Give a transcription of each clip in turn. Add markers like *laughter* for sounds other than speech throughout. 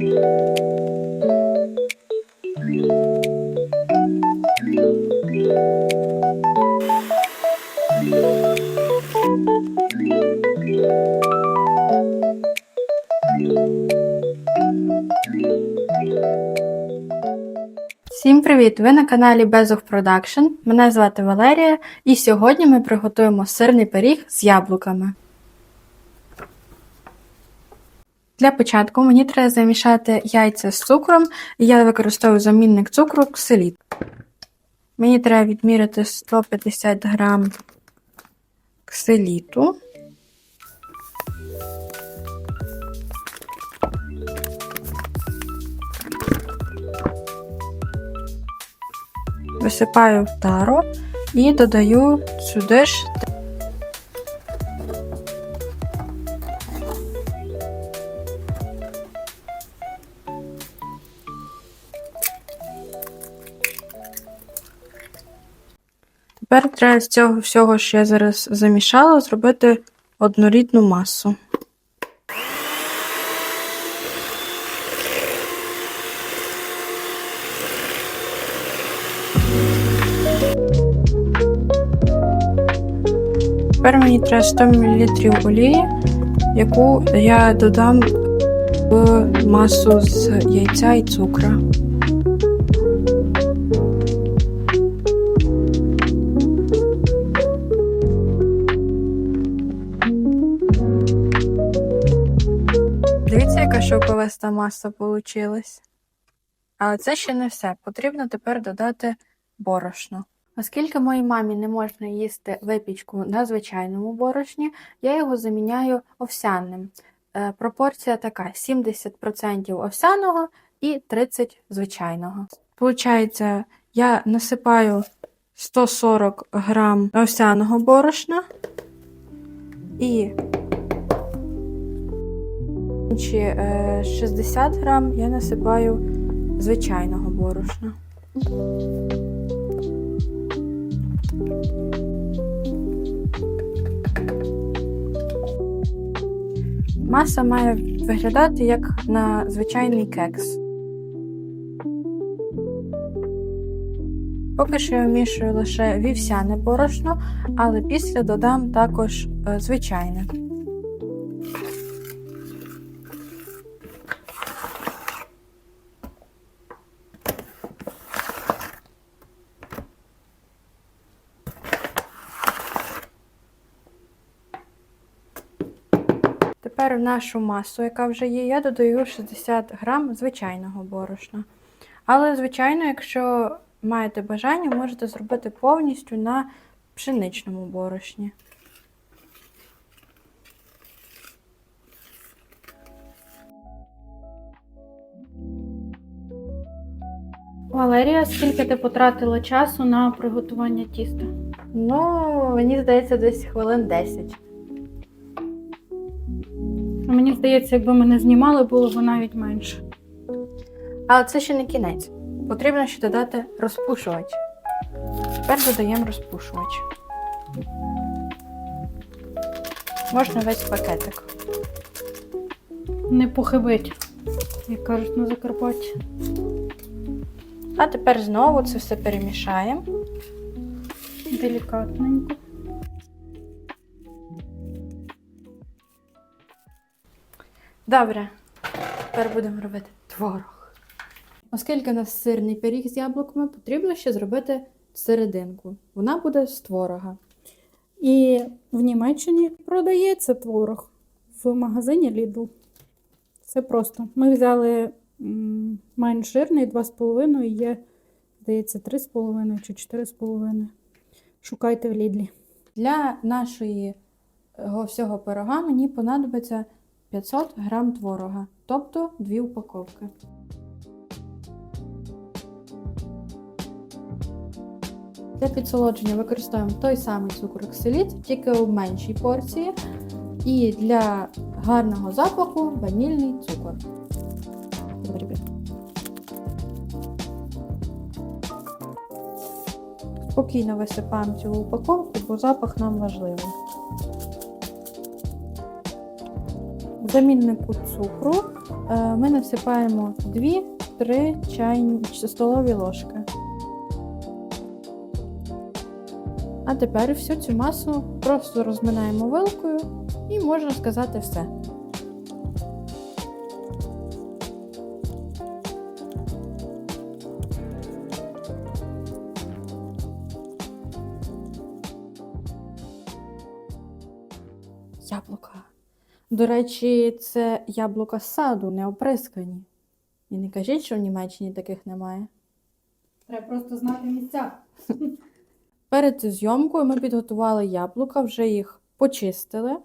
Всім привіт! Ви на каналі Безух Production. Мене звати Валерія, і сьогодні ми приготуємо сирний пиріг з яблуками. Для початку мені треба замішати яйця з цукром, і я використовую замінник цукру ксиліт. Мені треба відміряти 150 грам ксиліту. Висипаю в тару і додаю сюди ж Тепер треба з цього всього, що я зараз замішала, зробити однорідну масу. Тепер мені треба 100 мл олії, яку я додам в масу з яйця і цукра. Яка маса вийшла. Але це ще не все. Потрібно тепер додати борошно. Оскільки моїй мамі не можна їсти випічку на звичайному борошні, я його заміняю овсяним. Е, пропорція така: 70% овсяного і 30% звичайного. Получається, я насипаю 140 грам овсяного борошна і е, 60 грам я насипаю звичайного борошна. Маса має виглядати як на звичайний кекс. Поки що я вмішую лише вівсяне борошно, але після додам також е, звичайне. Тепер в нашу масу, яка вже є, я додаю 60 грам звичайного борошна. Але, звичайно, якщо маєте бажання, можете зробити повністю на пшеничному борошні. Валерія, скільки ти потратила часу на приготування тіста? Ну, мені здається, десь хвилин 10. Ну, Мені здається, якби мене знімали, було б навіть менше. Але це ще не кінець. Потрібно ще додати розпушувач. Тепер додаємо розпушувач. Можна весь пакетик. Не похибить, як кажуть на Закарпатті. А тепер знову це все перемішаємо. Делікатненько. Добре. Тепер будемо робити творог. Оскільки у нас сирний пиріг з яблуками, потрібно ще зробити серединку. Вона буде з творога. І в Німеччині продається творог в магазині Lidl. Це просто. Ми взяли менш жирний 2,5 і є, здається, 3,5 чи 4,5. Шукайте в Лідлі. Для нашого всього пирога мені понадобиться 500 грам творога, тобто дві упаковки. Для підсолодження використовуємо той самий цукор оксиліт, тільки у меншій порції. І для гарного запаху ванільний цукор. Спокійно висипаємо цю упаковку, бо запах нам важливий. Заміннику цукру е, ми насипаємо 2-3 чайні столові ложки. А тепер всю цю масу просто розминаємо вилкою і можна сказати все. До речі, це яблука з саду, не оприскані. І не кажіть, що в Німеччині таких немає. Треба просто знати місця. Перед зйомкою ми підготували яблука, вже їх почистили,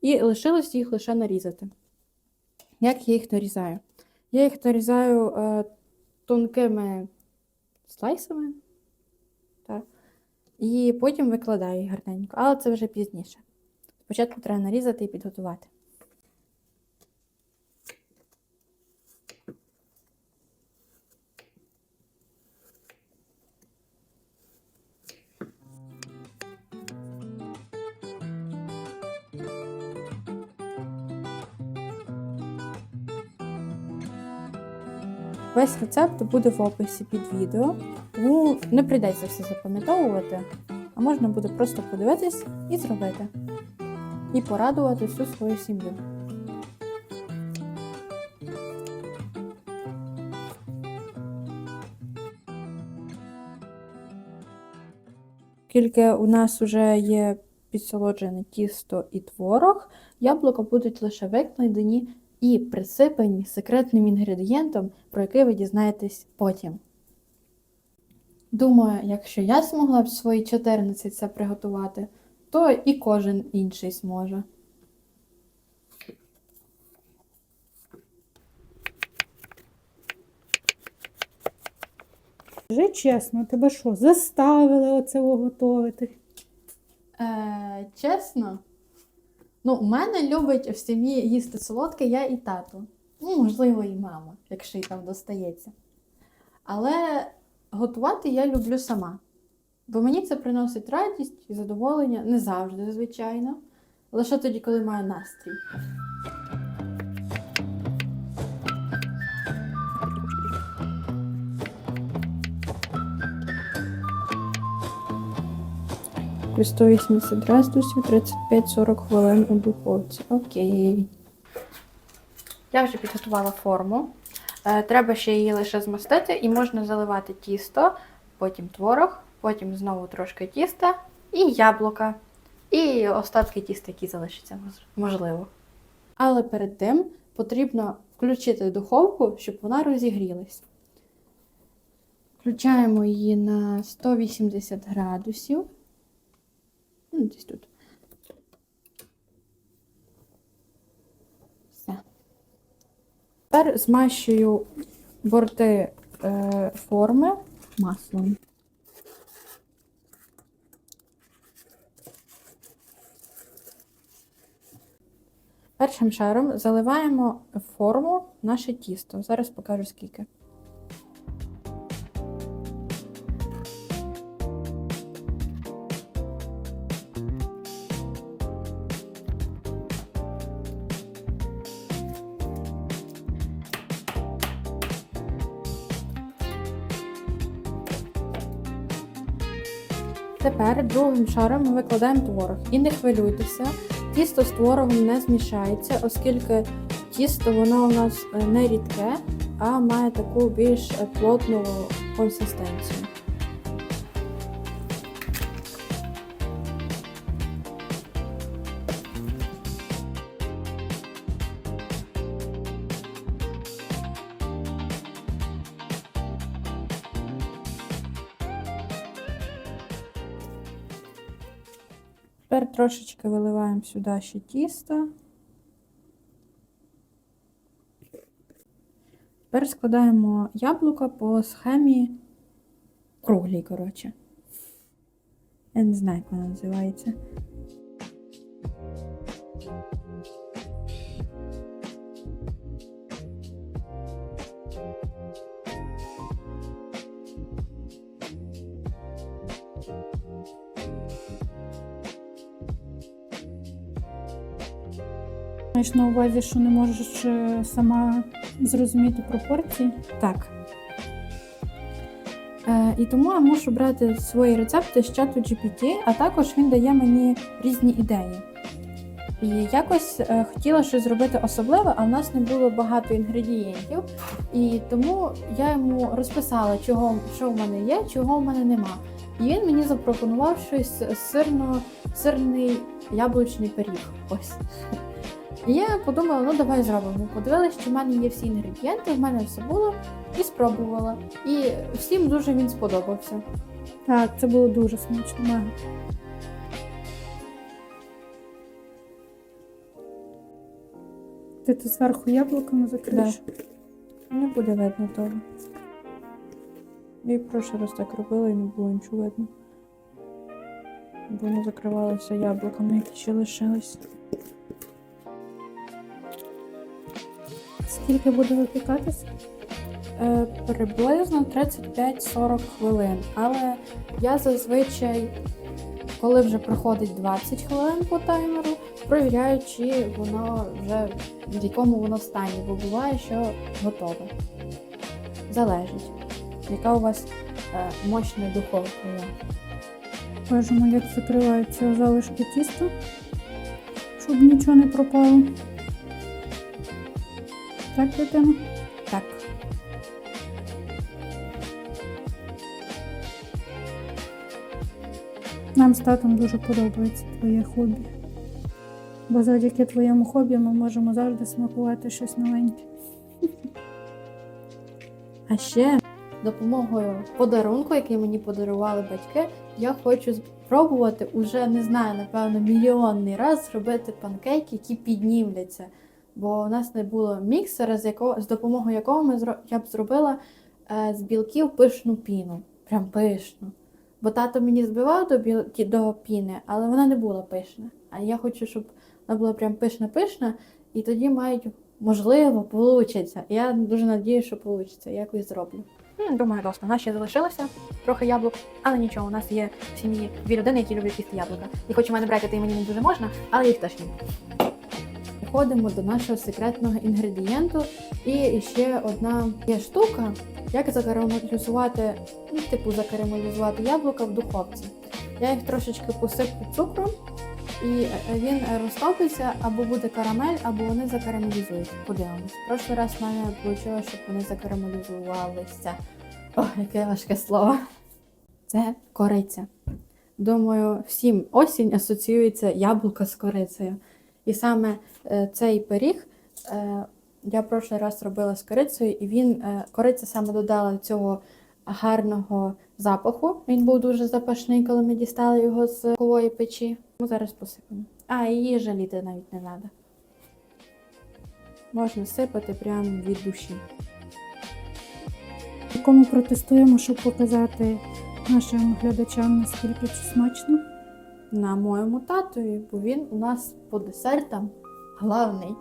і лишилось їх лише нарізати. Як я їх нарізаю? Я їх нарізаю е, тонкими слайсами. Так. І потім викладаю їх гарненько, але це вже пізніше. Спочатку треба нарізати і підготувати. Весь рецепт буде в описі під відео, тому не прийдеться все запам'ятовувати, а можна буде просто подивитись і зробити. І порадувати всю свою сім'ю. Оскільки у нас вже є підсолоджене тісто і творог, яблука будуть лише викладені і присипані секретним інгредієнтом, про який ви дізнаєтесь потім. Думаю, якщо я змогла в свої 14 це приготувати, то і кожен інший зможе. Скажи чесно, тебе що, заставили оце готувати? Е, чесно, ну, у мене любить в сім'ї їсти солодке я і тато. Ну, можливо, і мама, якщо їй там достається. Але готувати я люблю сама. Бо мені це приносить радість і задоволення не завжди, звичайно. Лише тоді, коли маю настрій. При 180 градусів 35-40 хвилин у духовці. Окей. Я вже підготувала форму. Е, Треба ще її лише змастити, і можна заливати тісто, потім творог, потім знову трошки тіста і яблука. І остатки тіста, які залишаться, можливо. Але перед тим потрібно включити духовку, щоб вона розігрілась. Включаємо її на 180 градусів. Ну, десь тут. Все. Тепер змащую борти е, форми маслом. Першим шаром заливаємо форму наше тісто. Зараз покажу скільки. Тепер другим шаром ми викладаємо творог. І не хвилюйтеся, тісто з творогом не змішається, оскільки тісто воно у нас е, не рідке, а має таку більш е, плотну консистенцію. Тепер трошечки виливаємо сюди ще тісто. Тепер складаємо яблука по схемі круглій, коротше. Я не знаю, як вона називається. Маєш на увазі, що не можеш е, сама зрозуміти пропорції? Так. Е, і тому я мушу брати свої рецепти з чату GPT, а також він дає мені різні ідеї. І якось е, хотіла щось зробити особливе, а в нас не було багато інгредієнтів. І тому я йому розписала, чого, що в мене є, чого в мене нема. І він мені запропонував щось сирно, сирний яблучний пиріг. Ось. І я подумала, ну давай зробимо. Подивилась, чи в мене є всі інгредієнти, в мене все було, і спробувала. І всім дуже він сподобався. Так, це було дуже смачно. Мега. Ти тут зверху яблуками закриєш? Не буде видно того. І прошлий раз так робила і не було нічого видно. Воно закривалося яблуками, які ще лишились. Скільки буде випікатися? Е, приблизно 35-40 хвилин. Але я зазвичай, коли вже проходить 20 хвилин по таймеру, провіряю, чи воно вже в якому воно стані, бо буває, що готове. Залежить, яка у вас е, мощна духовка. Бачимо, як закриваються залишки тіста, щоб нічого не пропало. Так, дитина? Так. Нам з татом дуже подобається твоє хобі. Бо завдяки твоєму хобі ми можемо завжди смакувати щось новеньке. А ще допомогою подарунку, який мені подарували батьки, я хочу спробувати уже не знаю, напевно, мільйонний раз зробити панкейки, які піднімляться. Бо у нас не було міксера, з якого з допомогою якого ми я б зробила е, з білків пишну піну. Прям пишну. Бо тато мені збивав до білки до піни, але вона не була пишна. А я хочу, щоб вона була прям пишна-пишна, і тоді мають, можливо, получиться. Я дуже надіюся, що получиться. Я якось зроблю. Думаю, досить. У нас ще залишилося трохи яблук, але нічого, у нас є в сім'ї дві людини, які люблять їсти яблука. І хоч у мене брекети і мені не дуже можна, але їх теж ні. Переходимо до нашого секретного інгредієнту. І ще одна є штука, як закарамелізувати, ну, типу закарамелізувати яблука в духовці. Я їх трошечки посиплю цукром, і е, він розтопиться, або буде карамель, або вони закарамелізують. Подивимось. Прошлий раз в мене вийшло, щоб вони закарамелізувалися. О, яке важке слово. Це кориця. Думаю, всім осінь асоціюється яблука з корицею. І саме е, цей пиріг е, я прошлий раз робила з корицею, і він кориця саме додала цього гарного запаху. Він був дуже запашний, коли ми дістали його з духової печі. Ми зараз посипемо. А, її жаліти навіть не треба. Можна сипати прямо від душі. Якому протестуємо, щоб показати нашим глядачам, наскільки це смачно. На моєму татові, бо він у нас по десертам главний.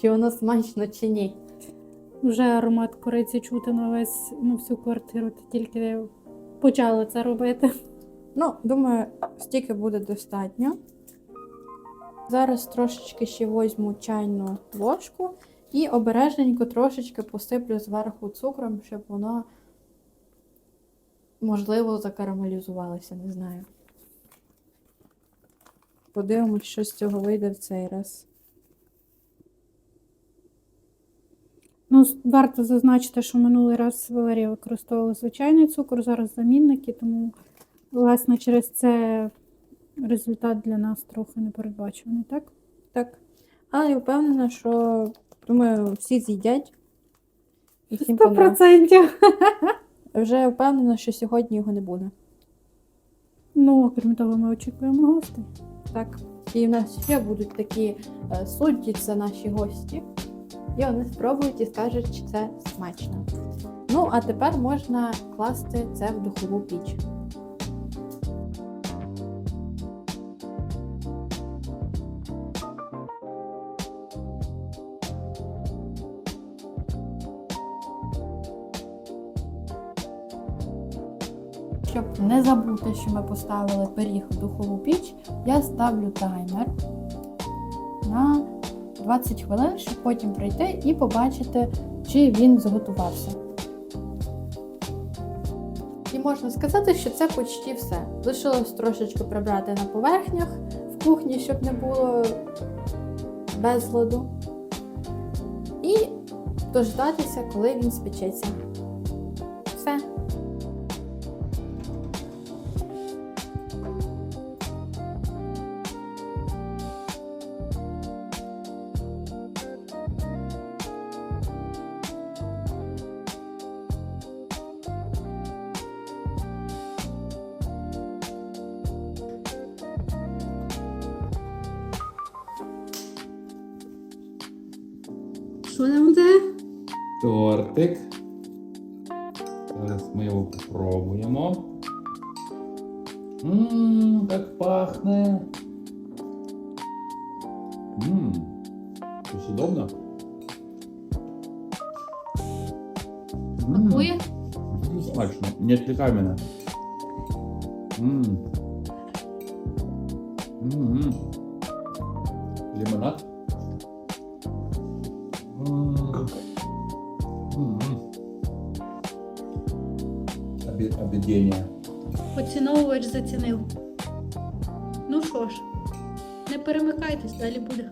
Чи воно смачно, чи ні. Вже аромат кориці чути на весь ну, всю квартиру. Ти тільки почала це робити. Ну, думаю, стільки буде достатньо. Зараз трошечки ще візьму чайну ложку і обережненько трошечки посиплю зверху цукром, щоб воно, можливо, закарамелізувалося, не знаю. Подивимось, що з цього вийде в цей раз. Ну, варто зазначити, що минулий раз Валерія використовувала звичайний цукор, зараз замінники, тому, власне, через це результат для нас трохи непередбачуваний, так? Так. Але я впевнена, що думаю, всі з'їдять. І всім Сто понравиться. процентів. *laughs* Вже впевнена, що сьогодні його не буде. Ну, окрім того, ми очікуємо гостей. Так. І в нас ще будуть такі е, судді, це наші гості. І вони спробують і скажуть, чи це смачно. Ну, а тепер можна класти це в духову піч. Не забути, що ми поставили пиріг в духову піч, я ставлю таймер на 20 хвилин, щоб потім прийти і побачити, чи він зготувався. І можна сказати, що це почти все. Лишилось трошечки прибрати на поверхнях в кухні, щоб не було безладу. І дождатися, коли він спечеться. Що там це? Тортик. Зараз ми його попробуємо. Ммм, як пахне. Ммм. Щось удобно? Смакує? Смачно. Не відвлекай мене. Ммм. Ммм. Лимонад. Поціновувач зацінив. Ну що ж, не перемикайтесь, далі буде.